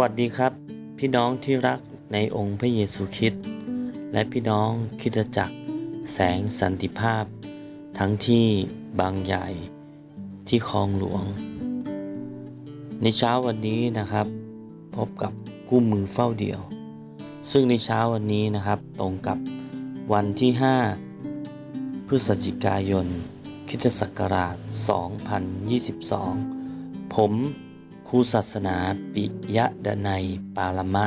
วัสดีครับ พี่น้องที่รักในองค์พระเยซูคริสต์และพี่น้องคิดจักร แสงสันติภาพ ทั้งที่บางใหญ่ที่คลองหลวง ในเช้าวันนี้นะครับ พบกับกู้มือเฝ้าเดี่ยว ซึ่งในเช้าวันนี้นะครับ ตรงกับวันที่ 5 พฤศจิกายนคริสตศักราช 2022 ผม ครูศาสนาปิยะดนัยปารมะ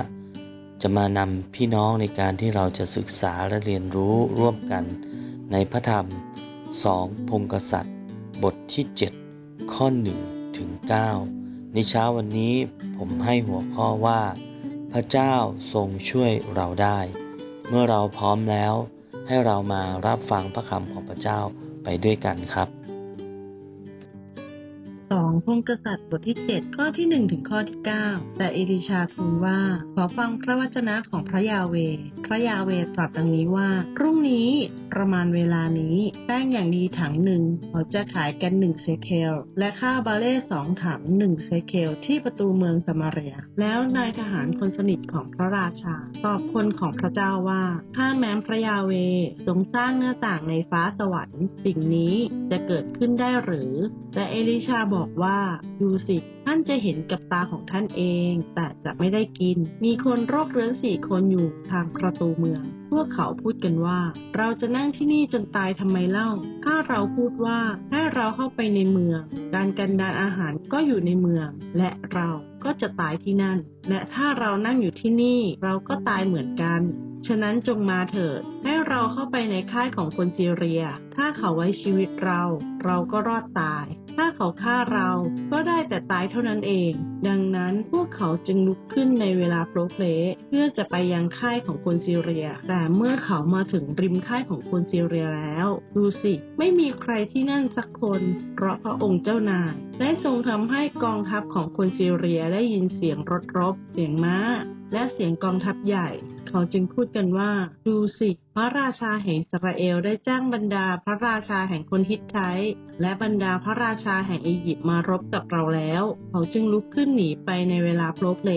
จะมานำพี่น้องในการที่เราจะศึกษาและเรียนรู้ร่วมกัน ในพระธรรมสองพงกษัตริย์ บทที่ 7 ข้อ 1 ถึง 9 ในเช้าวันนี้ผมให้หัวข้อว่า พระเจ้าทรงช่วยเราได้ เมื่อเราพร้อมแล้ว ให้เรามารับฟังพระคำของพระเจ้าไปด้วยกันครับ สองพงศ์กษัตริย์บทที่ 7 ข้อที่ 1 ถึงข้อที่ 9 แต่เอลิชาทูลว่า ขอฟังพระวจนะของพระยาเว พระยาเวตรัสดังนี้ว่า พรุ่งนี้ ประมาณเวลานี้ แป้งอย่างดีถังหนึ่งเขาจะขายกันหนึ่งเซเคล และข้าวบาเล่สองถังหนึ่งเซเคล ที่ประตูเมืองสมาเรีย แล้วนายทหารคนสนิทของพระราชา ตอบคนของพระเจ้าว่าถ้าแม้นพระยาเวทรงสร้างหน้าต่างในฟ้าสวรรค์ สิ่งนี้จะเกิดขึ้นได้หรือแต่เอลิชาบอกว่าดูสิ ท่านจะเห็นกับตาของท่านเอง แต่จะไม่ได้กิน มีคนโรคเรื้อนสี่คนอยู่ทางประตูเมือง พวกเขาพูดกันว่า เราจะนั่งที่นี่จนตายทำไมเล่า ถ้าเราพูดว่าให้เราเข้าไปในเมือง การกันดานอาหารก็อยู่ในเมือง และเราก็จะตายที่นั่น และถ้าเรานั่งอยู่ที่นี่ เราก็ตายเหมือนกันฉะนั้นจงมาเถิด ให้เราเข้าไปในค่ายของคนซีเรีย ถ้าเขาไว้ชีวิตเรา เราก็รอดตาย ถ้าเขาฆ่าเราก็ได้แต่ตายเท่านั้นเอง ดังนั้นพวกเขาจึงลุกขึ้นในเวลาโปรเพลเพื่อจะไปยังค่ายของคนซีเรีย แต่เมื่อเขามาถึงริมค่ายของคนซีเรียแล้ว ดูสิ ไม่มีใครที่นั่นสักคน เพราะพระองค์เจ้านายได้ทรงทำให้กองทัพของคนซีเรียได้ยินเสียงรถรบ เสียงม้า และเสียงกองทัพใหญ่ เขาจึงพูดกันว่า ดูสิ พระราชาแห่งอิสราเอลได้จ้างบรรดาพระราชาแห่งคนฮิตไทและบรรดาพระราชาแห่งอียิปต์มารบกับเราแล้ว เขาจึงลุกขึ้นหนีไปในเวลาโปรเพล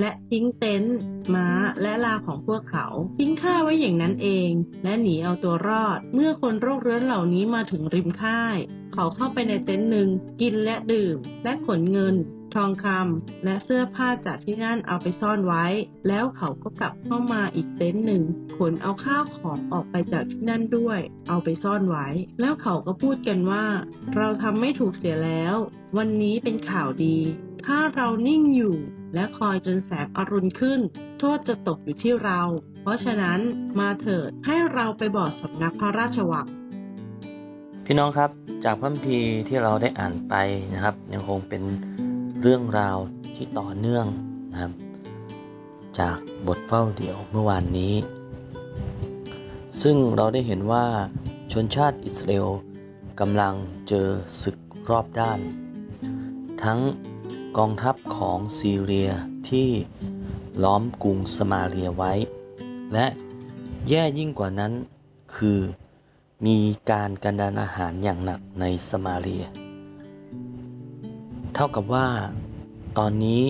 และทิ้งเต็นท์ม้าและลาของพวกเขา ทิ้งข้าไว้อย่างนั้นเอง และหนีเอาตัวรอด เมื่อคนโรคเรื้อนเหล่านี้มาถึงริมค่าย เขาเข้าไปในเต็นท์หนึ่งกินและดื่ม และขนเงิน ทองคำและเสื้อผ้าจากที่นั่นเอาไปซ่อนไว้ แล้วเขาก็กลับเข้ามาอีกเต็นท์หนึ่งขนเอาข้าวของออกไปจากที่นั่นด้วย เอาไปซ่อนไว้ แล้วเขาก็พูดกันว่า เราทำไม่ถูกเสียแล้ว วันนี้เป็นข่าวดี ถ้าเรานิ่งอยู่และคอยจนแสงอรุณขึ้น โทษจะตกอยู่ที่เรา เพราะฉะนั้นมาเถิดให้เราไปบอกสำนักพระราชวังพี่น้องครับจากพัมภีที่เราได้อ่านไปนะครับ ยังคงเป็น เรื่องราวที่ต่อเนื่องนะครับ จากบทเฝ้าเดี่ยวเมื่อวานนี้ ซึ่งเราได้เห็นว่าชนชาติอิสราเอลกำลังเจอศึกรอบด้าน ทั้งกองทัพของซีเรียที่ล้อมกรุงสมาเรียไว้ และแย่ยิ่งกว่านั้นคือมีการกันดานอาหารอย่างหนักในสมาเรีย เท่ากับว่า ตอนนี้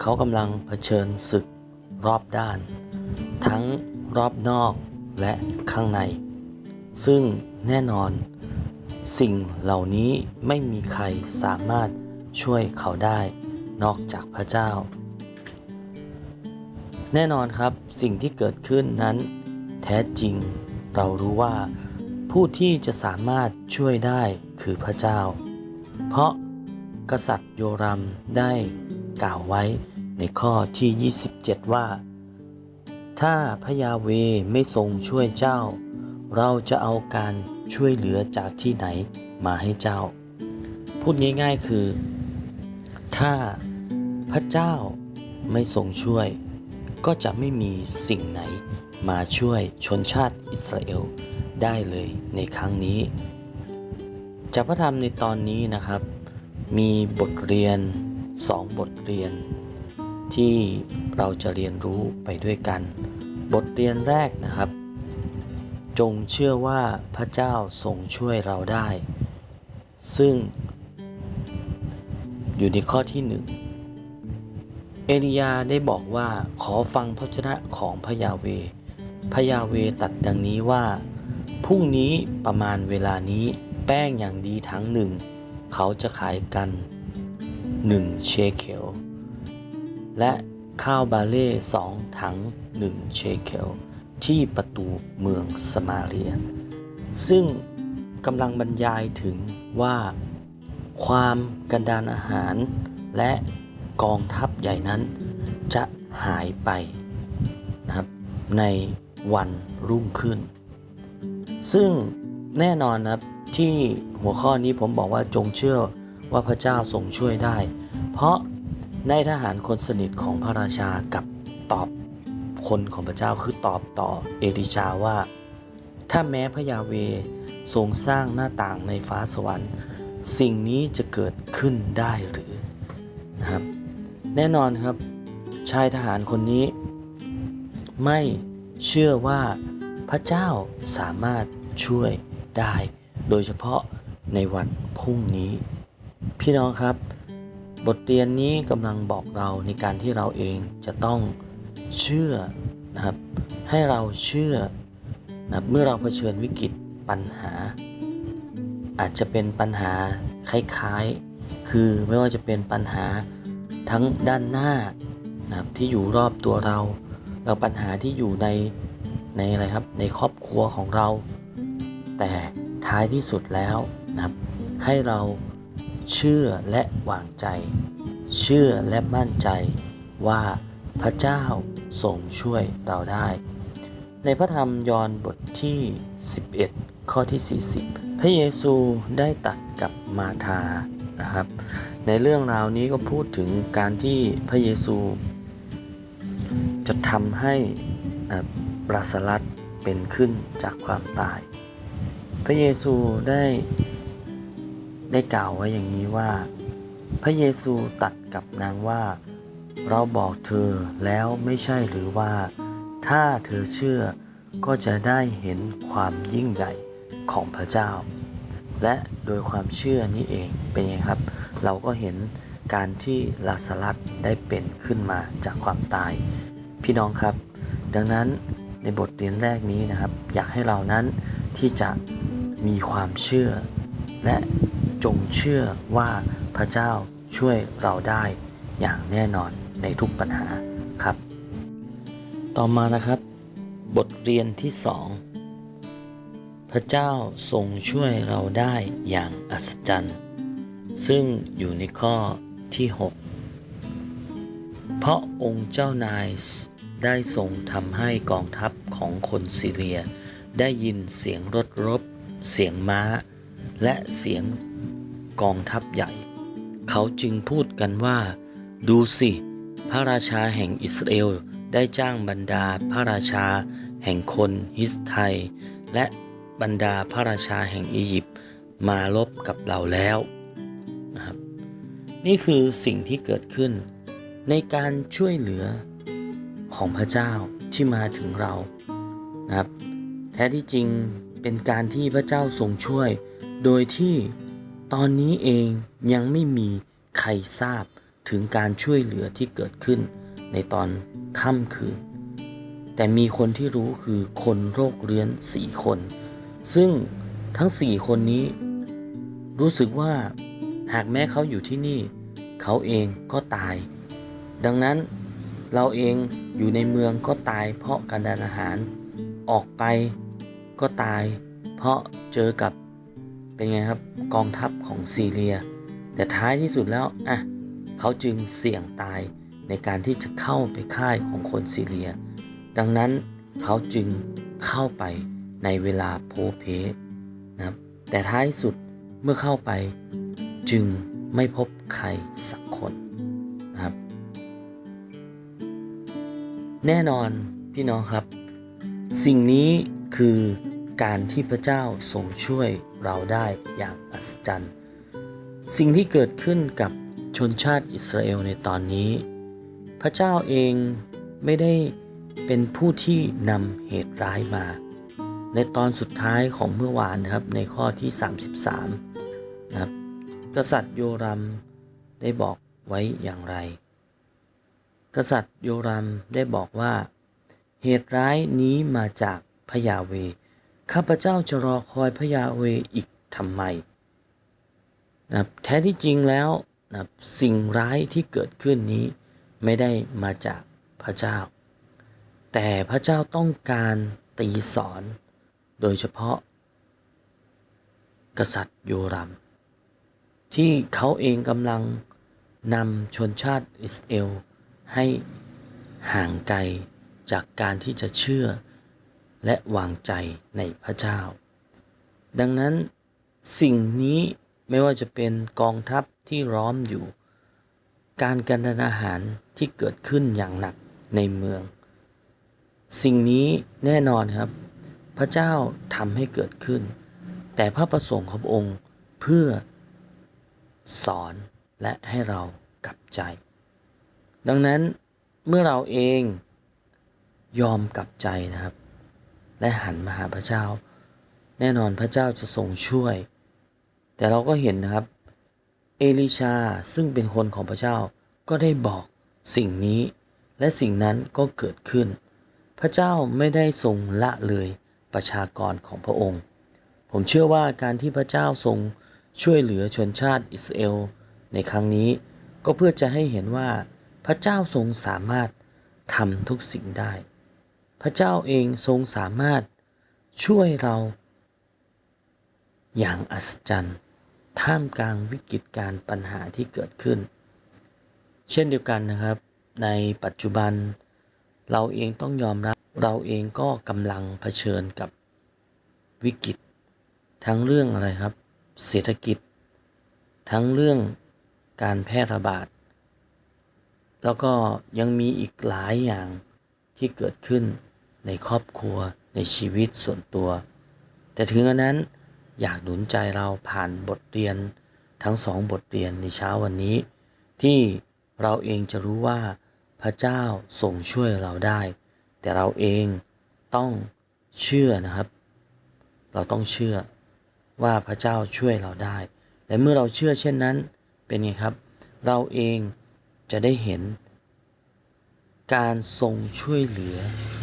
เขากำลังเผชิญศึกรอบด้าน ทั้งรอบนอกและข้างใน ซึ่งแน่นอน สิ่งเหล่านี้ไม่มีใครสามารถช่วยเขาได้นอกจากพระเจ้า แน่นอนครับสิ่งที่เกิดขึ้นนั้น แท้จริงเรารู้ว่า ผู้ที่จะสามารถช่วยได้คือพระเจ้า เพราะ กษัตริย์โยรัมได้กล่าวไว้ในข้อที่ 27 ว่า ถ้าพระยาเวไม่ทรงช่วยเจ้า เราจะเอาการช่วยเหลือจากที่ไหนมาให้เจ้า พูดง่ายๆคือ ถ้าพระเจ้าไม่ทรงช่วย ก็จะไม่มีสิ่งไหนมาช่วยชนชาติอิสราเอลได้เลยในครั้งนี้จากพระธรรมในตอนนี้นะครับ มีบทเรียนสองบทเรียน ที่เราจะเรียนรู้ไปด้วยกัน บทเรียนแรกนะครับ จงเชื่อว่าพระเจ้าทรงช่วยเราได้ ซึ่ง อยู่ในข้อที่หนึ่งเอลียาได้บอกว่าขอฟังพระชนะของพระยาเว พระยาเวตัดดังนี้ว่าพรุ่งนี้ประมาณเวลานี้แป้งอย่างดีทั้งหนึ่ง เขาจะขายกันหนึ่งเชเคลและข้าวบาเล่สองถังหนึ่งเชเคลที่ประตูเมืองสมาเรีย ซึ่งกำลังบรรยายถึงว่าความกันดานอาหารและกองทัพใหญ่นั้นจะหายไปนะครับในวันรุ่งขึ้น ซึ่ง แน่นอนนะครับที่หัวข้อนี้ผมบอกว่าจงเชื่อว่าพระเจ้าทรงช่วยได้ เพราะในทหารคนสนิทของพระราชากับตอบคนของพระเจ้าคือตอบต่อเอลิชาว่า ถ้าแม้พระยาเวทรงสร้างหน้าต่างในฟ้าสวรรค์ สิ่งนี้จะเกิดขึ้นได้หรือนะครับ แน่นอนครับ ชายทหารคนนี้ ไม่เชื่อว่าพระเจ้าสามารถช่วย ได้ โดยเฉพาะในวันพรุ่งนี้ พี่น้องครับ บทเรียนนี้กำลังบอกเราในการที่เราเองจะต้องเชื่อนะครับ ให้เราเชื่อนะเมื่อเราเผชิญวิกฤตปัญหา อาจจะเป็นปัญหาคล้ายๆ คือไม่ว่าจะเป็นปัญหาทั้งด้านหน้านะครับที่อยู่รอบตัวเรา แล้วปัญหาที่อยู่ในในอะไรครับในครอบครัวของเรา แต่ท้ายที่สุดแล้วนะครับ ให้เราเชื่อและวางใจ เชื่อและมั่นใจว่าพระเจ้าทรงช่วยเราได้ ในพระธรรมยอห์นบทที่ 11 ข้อที่ 40 พระเยซูได้ตัดกับมาธานะครับ ในเรื่องราวนี้ก็พูดถึงการที่พระเยซู จะทำให้ลาสลัสเป็นขึ้นจากความตาย ระเยซูได้ได้กล่าวไว้อย่างนี้ว่า พระเยซูตัดกับนางว่า เราบอกเธอแล้วไม่ใช่หรือว่า ถ้าเธอเชื่อก็จะได้เห็นความยิ่งใหญ่ของพระเจ้า และโดยความเชื่อนี้เองเป็นไงครับ เราก็เห็นการที่ลาสลัสได้เป็นขึ้นมาจากความตาย พี่น้องครับ ดังนั้นในบทเรียนแรกนี้นะครับ อยากให้เรานั้นที่จะ มีความเชื่อ และจงเชื่อว่าพระเจ้าช่วยเราได้อย่างแน่นอนในทุกปัญหาครับ ต่อมานะครับ บทเรียนที่สองพระเจ้าทรงช่วยเราได้อย่างอัศจรรย์ ซึ่งอยู่ในข้อที่ 6 เพราะองค์เจ้านายได้ทรงทำให้กองทัพของคนซีเรีย ได้ยินเสียงรถรบ เสียงม้า และเสียงกองทัพใหญ่ เขาจึงพูดกันว่า ดูสิ พระราชาแห่งอิสราเอลได้จ้างบรรดาพระราชา แห่งคนฮิสไทย และบรรดาพระราชาแห่งอียิปต์มาลบกับเราแล้วนะครับนี่คือสิ่งที่เกิดขึ้น ในการช่วยเหลือของพระเจ้าที่มาถึงเรานะครับ แท้ที่จริง เป็นการที่พระเจ้าทรงช่วย โดยที่ตอนนี้เองยังไม่มีใครทราบถึงการช่วยเหลือที่เกิดขึ้นในตอนค่ำคืน แต่มีคนที่รู้คือคนโรคเรื้อนสี่คน ซึ่งทั้งสี่คนนี้ รู้สึกว่าหากแม้เขาอยู่ที่นี่ เขาเองก็ตาย ดังนั้นเราเองอยู่ในเมืองก็ตายเพราะการดานอาหารออกไป ก็ตาย เพราะเจอกับเป็นไงครับกองทัพของซีเรีย แต่ท้ายที่สุดแล้วอะเขาจึงเสี่ยงตายในการที่จะเข้าไปค่ายของคนซีเรีย ดังนั้นเขาจึงเข้าไปในเวลาโพเพนะครับแต่ท้ายสุดเมื่อเข้าไปจึงไม่พบใครสักคนนะครับ แน่นอนพี่น้องครับ สิ่งนี้คือ การที่พระเจ้าทรงช่วยเราได้อย่างอัศจรรย์ สิ่งที่เกิดขึ้นกับชนชาติอิสราเอลในตอนนี้ พระเจ้าเองไม่ได้เป็นผู้ที่นำเหตุร้ายมา ในตอนสุดท้ายของเมื่อวานนะครับในข้อที่ 33นะครับกษัตริย์โยรัมได้บอกไว้อย่างไร กษัตริย์โยรัมได้บอกว่า เหตุร้ายนี้มาจากพยาเว ข้าพเจ้าจะรอคอยพระยาเวอีกทำไมนะแท้ที่จริงแล้วนะสิ่งร้ายที่เกิดขึ้นนี้ไม่ได้มาจากพระเจ้า แต่พระเจ้าต้องการตีสอนโดยเฉพาะ กษัตริย์โยรัม ที่เขาเองกำลังนำชนชาติอิสราเอลให้ห่างไกลจากการที่จะเชื่อ และวางใจในพระเจ้า ดังนั้นสิ่งนี้ไม่ว่าจะเป็นกองทัพที่ล้อมอยู่ การกันดานอาหารที่เกิดขึ้นอย่างหนักในเมือง สิ่งนี้แน่นอนครับ พระเจ้าทำให้เกิดขึ้น แต่พระประสงค์ขององค์เพื่อสอนและให้เรากลับใจ ดังนั้นเมื่อเราเองยอมกลับใจนะครับ และหันมาหาพระเจ้า แน่นอนพระเจ้าจะทรงช่วย แต่เราก็เห็นนะครับ เอลิชาซึ่งเป็นคนของพระเจ้าก็ได้บอกสิ่งนี้ และสิ่งนั้นก็เกิดขึ้น พระเจ้าไม่ได้ทรงละเลยประชากรของพระองค์ ผมเชื่อว่าการที่พระเจ้าทรงช่วยเหลือชนชาติอิสราเอลในครั้งนี้ก็เพื่อจะให้เห็นว่าพระเจ้าทรงสามารถทำทุกสิ่งได้ พระเจ้าเองทรงสามารถช่วยเรา อย่างอัศจรรย์ ท่ามกลางวิกฤตการปัญหาที่เกิดขึ้น เช่นเดียวกันนะครับ ในปัจจุบัน เราเองต้องยอมรับเราเองก็กำลังเผชิญกับวิกฤต ทั้งเรื่องอะไรครับ เศรษฐกิจ ทั้งเรื่องการแพร่ระบาด แล้วก็ยังมีอีกหลายอย่างที่เกิดขึ้น ในครอบครัว ในชีวิตส่วนตัว แต่ถึงอันนั้นอยากหนุนใจเราผ่านบทเรียนทั้งสองบทเรียนในเช้าวันนี้ ที่เราเองจะรู้ว่าพระเจ้าทรงช่วยเราได้ แต่เราเองต้องเชื่อนะครับ เราต้องเชื่อว่าพระเจ้าช่วยเราได้ และเมื่อเราเชื่อเช่นนั้นเป็นไงครับ เราเองจะได้เห็น การทรงช่วยเหลือ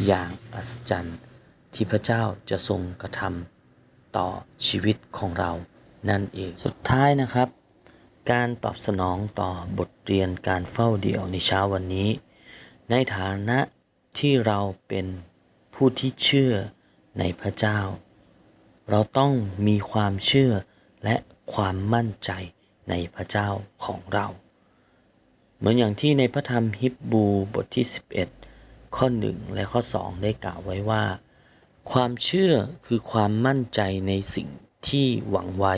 อย่างอัศจรรย์ ที่พระเจ้าจะทรงกระทำต่อชีวิตของเรานั่นเอง สุดท้ายนะครับ การตอบสนองต่อบทเรียนการเฝ้าเดี่ยวในเช้าวันนี้ ในฐานะที่เราเป็นผู้ที่เชื่อในพระเจ้า เราต้องมีความเชื่อและความมั่นใจในพระเจ้าของเรา เหมือนอย่างที่ในพระธรรมฮิบรูบทที่ 11 ข้อ 1 และข้อ 2 ได้กล่าวไว้ว่า ความเชื่อคือความมั่นใจในสิ่งที่หวังไว้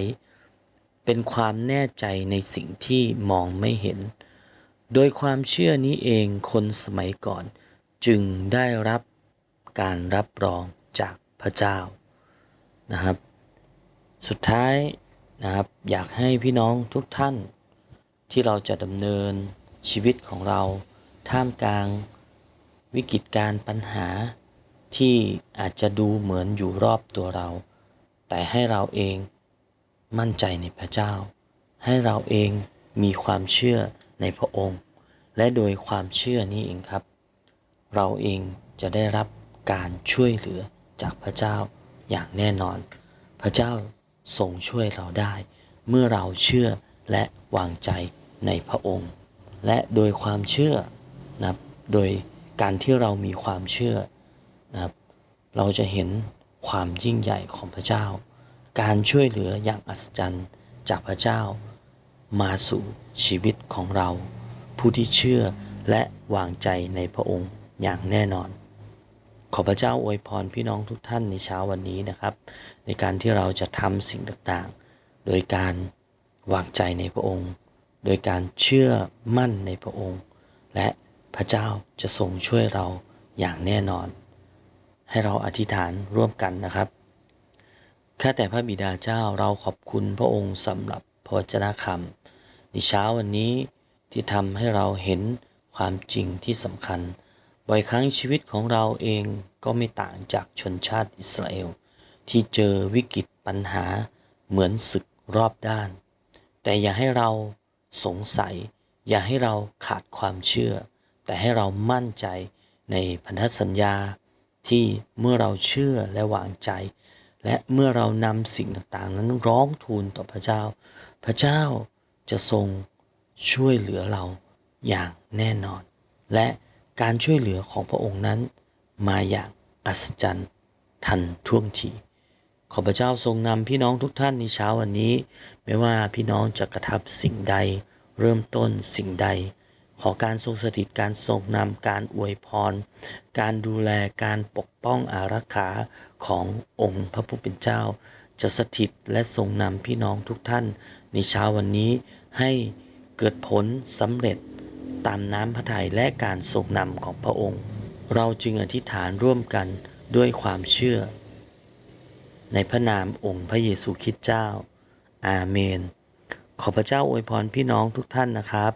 เป็นความแน่ใจในสิ่งที่มองไม่เห็น โดยความเชื่อนี้เองคนสมัยก่อน จึงได้รับการรับรองจากพระเจ้านะครับ สุดท้ายนะครับอยากให้พี่น้องทุกท่านที่เราจะดำเนิน ชีวิตของเรา ท่ามกลาง วิกฤตการณ์ปัญหา ที่อาจจะดูเหมือนอยู่รอบตัวเรา แต่ให้เราเองมั่นใจในพระเจ้า ให้เราเองมีความเชื่อในพระองค์ และโดยความเชื่อนี้เองครับ เราเองจะได้รับการช่วยเหลือจากพระเจ้าอย่างแน่นอน พระเจ้าทรงช่วยเราได้ เมื่อเราเชื่อและวางใจในพระองค์ และโดยความเชื่อนะครับโดยการที่เรามีความเชื่อนะครับเราจะเห็นความยิ่งใหญ่ของพระเจ้า การช่วยเหลืออย่างอัศจรรย์จากพระเจ้า มาสู่ชีวิตของเรา ผู้ที่เชื่อและวางใจในพระองค์อย่างแน่นอน ขอพระเจ้าอวยพรพี่น้องทุกท่านในเช้าวันนี้นะครับ ในการที่เราจะทำสิ่งต่างๆ โดยการวางใจในพระองค์ โดยการเชื่อมั่นในพระองค์ และพระเจ้าจะทรงช่วยเราอย่างแน่นอน ให้เราอธิษฐานร่วมกันนะครับข้าแต่พระบิดาเจ้าเราขอบคุณพระองค์สำหรับพระวจนะคำในเช้าวันนี้ที่ทำให้เราเห็นความจริงที่สำคัญ บ่อยครั้งชีวิตของเราเองก็ไม่ต่างจากชนชาติอิสราเอล ที่เจอวิกฤตปัญหาเหมือนศึกรอบด้าน แต่อย่าให้เรา สงสัย อย่าให้เราขาดความเชื่อ แต่ให้เรามั่นใจในพันธสัญญาที่เมื่อเราเชื่อและวางใจ และเมื่อเรานำสิ่งต่างๆ นั้นร้องทูลต่อพระเจ้า พระเจ้าจะทรงช่วยเหลือเราอย่างแน่นอน และการช่วยเหลือของพระองค์นั้น มาอย่างอัศจรรย์ทันท่วงที ขอพระเจ้าทรงนำพี่น้องทุกท่านในเช้าวันนี้ ไม่ว่าพี่น้องจะกระทำสิ่งใด เริ่มต้นสิ่งใด ขอการทรงสถิตการทรงนำการอวยพร การดูแลการปกป้องอารักขาขององค์พระผู้เป็นเจ้า จะสถิตและทรงนำพี่น้องทุกท่าน ในเช้าวันนี้ให้เกิดผลสำเร็จตามน้ำพระทัยและการทรงนำของพระองค์ เราจึงอธิษฐานร่วมกันด้วยความเชื่อ ในพระนามองค์พระเยซูคริสต์เจ้า อาเมน ขอพระเจ้าอวยพรพี่น้องทุกท่านนะครับ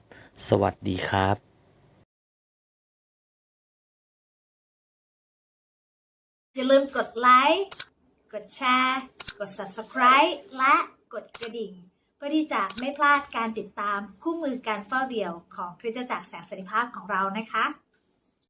สวัสดีครับอย่าลืมกดไลค์กดแชร์ กด Subscribe และกดกระดิ่ง เพื่อที่จะไม่พลาดการติดตามคู่มือการเฝ้าเดี่ยวของคริสตจักรแสงสันติภาพของเรานะคะ